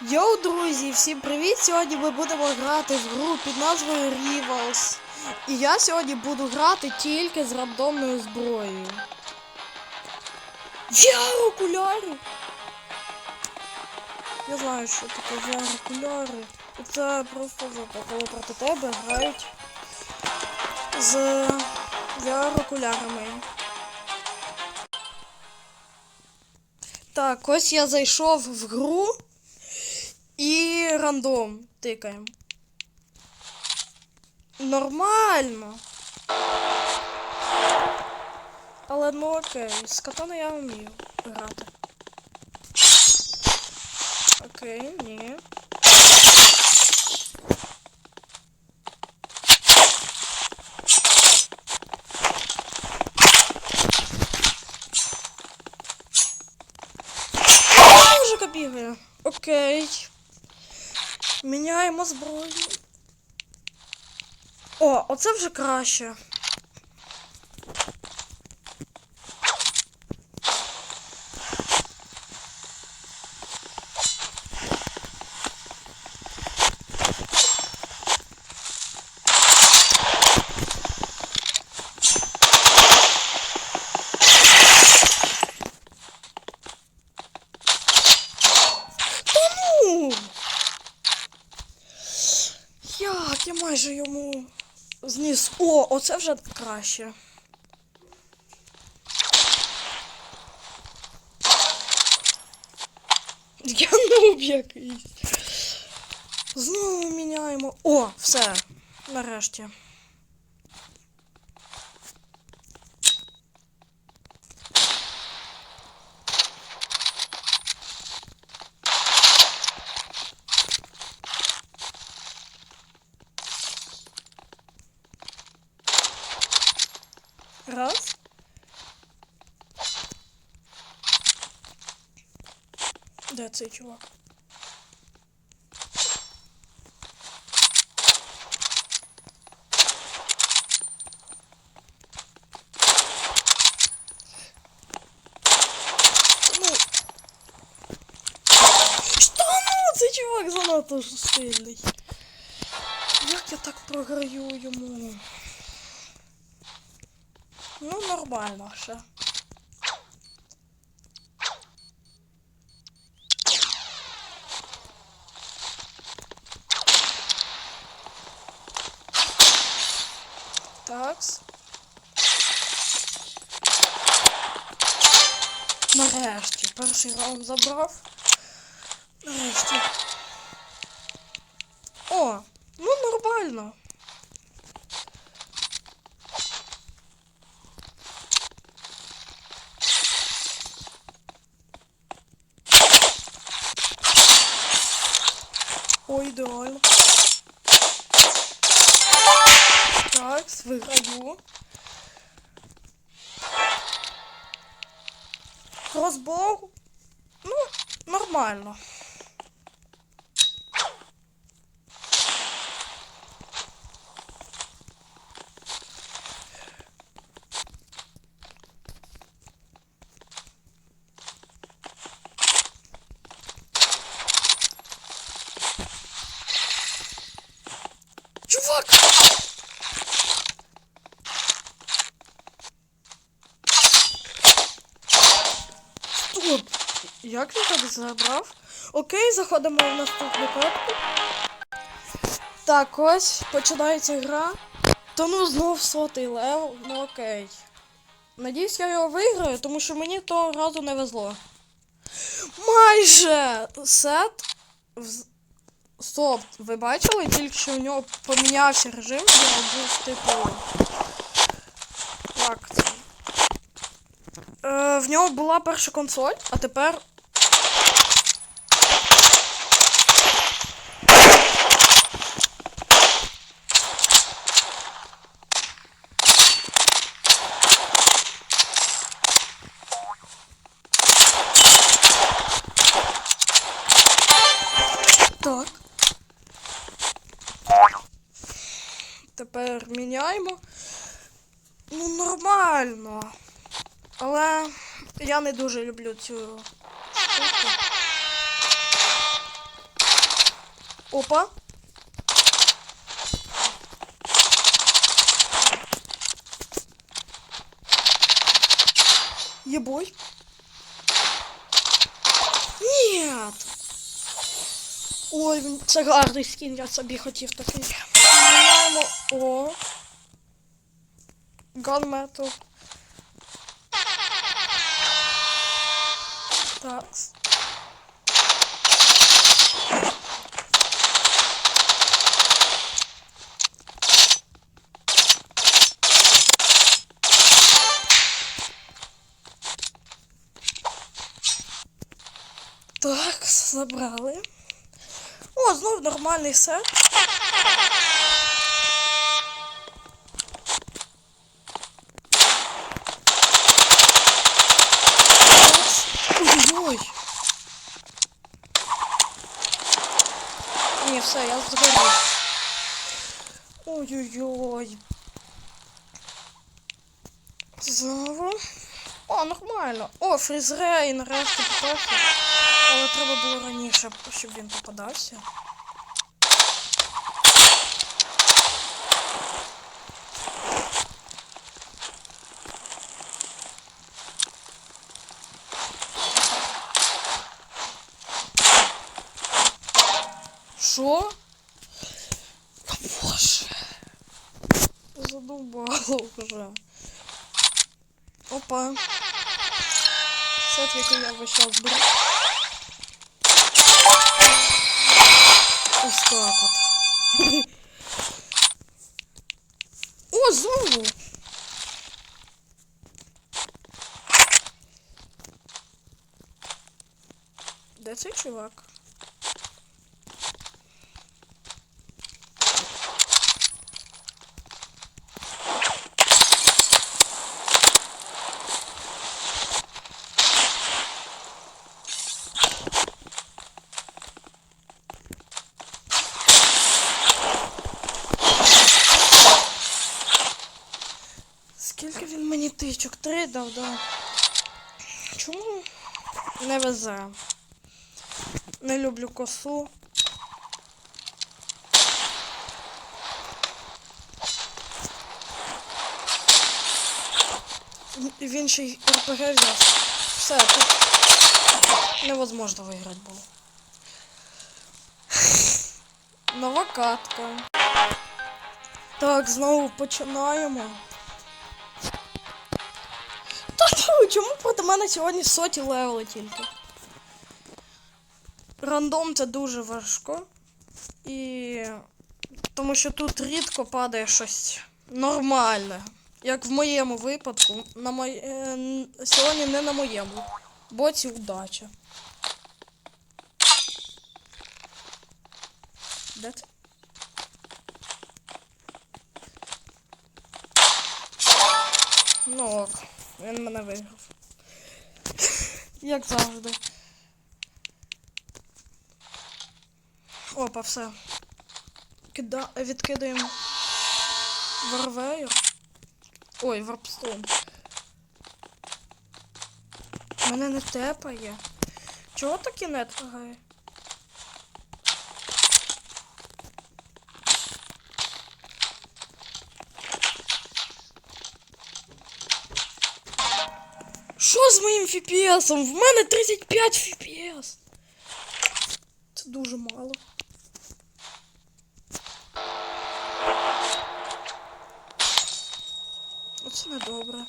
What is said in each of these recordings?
Йоу, друзі, всім привіт! Сьогодні ми будемо грати в гру під назвою Rivals. І я сьогодні буду грати тільки з рандомною зброєю. VR окуляри! Я знаю, що таке VR окуляри. Це просто жопа, коли проти тебе грають з VR окулярами. Так, ось я зайшов в гру. І рандом тикаємо. Нормально. Але ну окей, з катана я вмію грати. Окей, ні. Бігає. Окей. Міняємо зброю. О, оце вже краще. Та ну! Як я майже йому зніс. О, оце вже краще. Я нуб якийсь. Знову міняємо. О, все. Нарешті. Цей чувак? Ну. Що ну? Цей чувак занадто ж сильний. Я так програю йому? Ну, нормально ще. Такс. Нарешті. Перший раунд забрав. Нарешті. О, ну нормально. Ой, ідеально. Виграю. Кросбоу. Ну, нормально. Чувак! Стоп! Як він так забрав? Окей, заходимо в наступну картку. Так, ось починається гра. Та ну знов сотий левел, ну окей. Надіюсь, я його виграю, тому що мені того разу не везло. Майже сет. Стоп, ви бачили, тільки що у нього помінявся режим, я був типу. Це? Е, в нього була перша консоль, а тепер. Так. Тепер міняємо. Ну, нормально. Але я не дуже люблю цю. Опа. Ебой. Нет. Ой, це гарний скін, я собі хотів такий. О. Gunmetal. Так. Так, забрали. О, знов нормальний сет. Ні, все, я згорів. Ой-ой-ой. Знову. О, нормально. О, фрізрей нарешті попався. Але треба було раніше, щоб він попадався. Що? Та боже. Задовбало вже. Опа. Сет, який я весь час беру. Ось так от. О, знову! Де цей чувак? Скільки він мені тичок? Три дав, да. Чому не везе? Не люблю косу. Він ще й РПГ взяв. Все, тут невозможно виграти було. Нова катка. Так, знову починаємо. Ну, чому проти мене сьогодні соті левели тільки? Рандом це дуже важко. І. Тому що тут рідко падає щось нормальне. Як в моєму випадку, на мої... е, сьогодні не на моєму. Боці удача. Де це? Ну ок, він мене виграв. Як завжди. Опа, все. Кида... Відкидаємо варвею. Ой, варпстон. Мене не тепає. Чого таки не тягає? Що з моїм FPS? В мене 35 FPS. Це дуже мало. Оце не добре.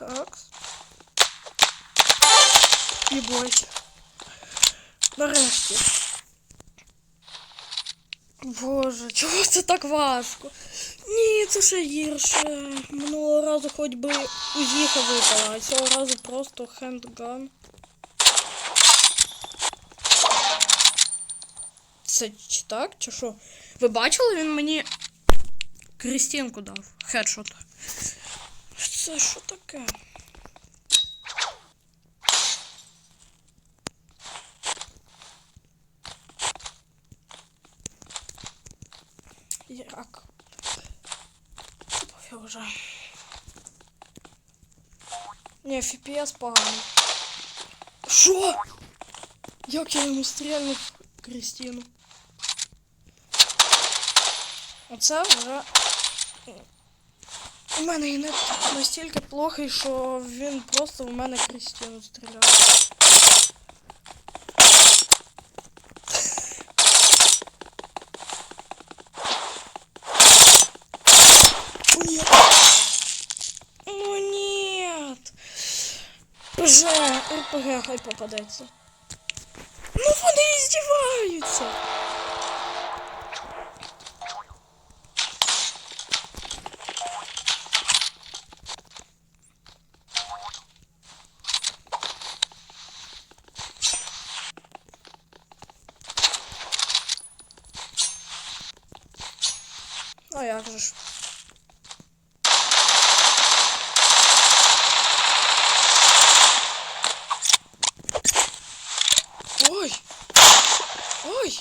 Так. Бойся. Нарешті. Боже, чого це так важко? Ні, це ще гірше. Минулого разу хоч би узіха випала, а цього разу просто хендган. Це чи так, чи що? Ви бачили, він мені Крістінку дав. Хедшот. Це що таке? Пофіг вже. Ні, FPS поганий. Що? Як я йому стрільнув Крістіну? Оце вже. У мене і не настільки плохий, що він просто в мене Крістіну стріляє. Вже РПГ хай попадеться. Ну вони. А як же ж? Ой! Ой!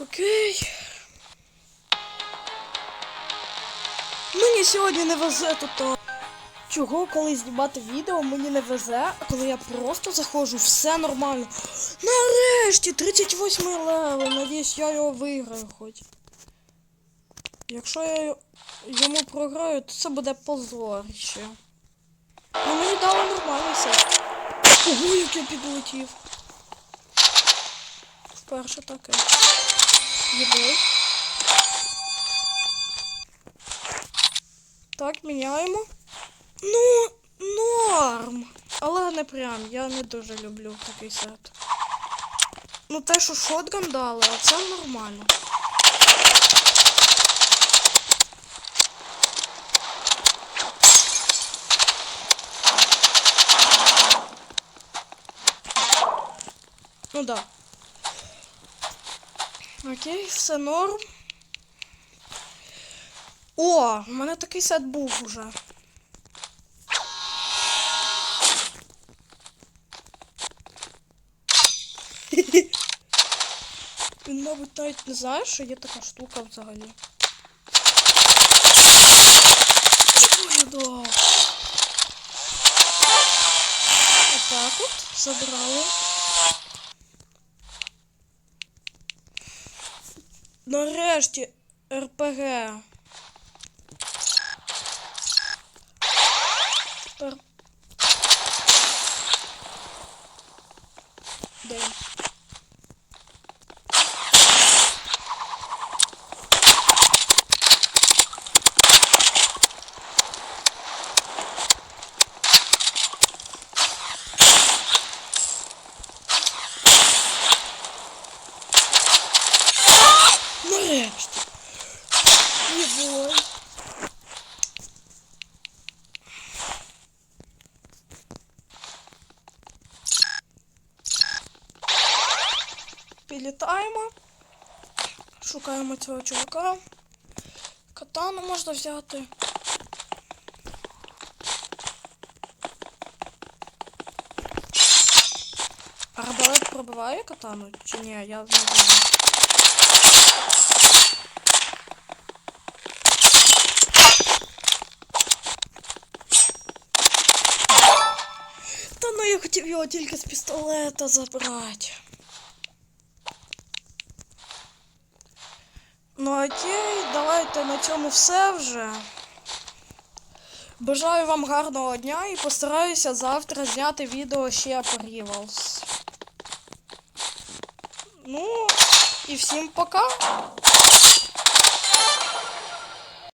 Окей. Мені сьогодні не везе тут. Чого, коли знімати відео, мені не везе, а коли я просто заходжу, все нормально. Нарешті 38 левел, надіюсь, я його виграю хоч. Якщо я йому програю, то це буде позорище. Ну мені дали нормальний сет. Ого, як я підлетів. Вперше таке. Єбой. Так, міняємо. Ну, норм. Але не прям, я не дуже люблю такий сет. Ну те, що шотган дали, а це нормально. Ну да. Окей, все норм. О, у мене такий сет був уже. Він, мабуть, навіть не знає, що є така штука взагалі. Я дав? Отак от забрали. Нарешті РПГ. Де? Підлітаємо. Шукаємо цього чувака. Катану можна взяти. Арбалет пробиває катану чи ні? Я не знаю. Та ну я хотів його тільки з пістолета забрати. Ну окей, давайте на цьому все вже. Бажаю вам гарного дня і постараюся завтра зняти відео ще по Rivals. Ну, і всім пока!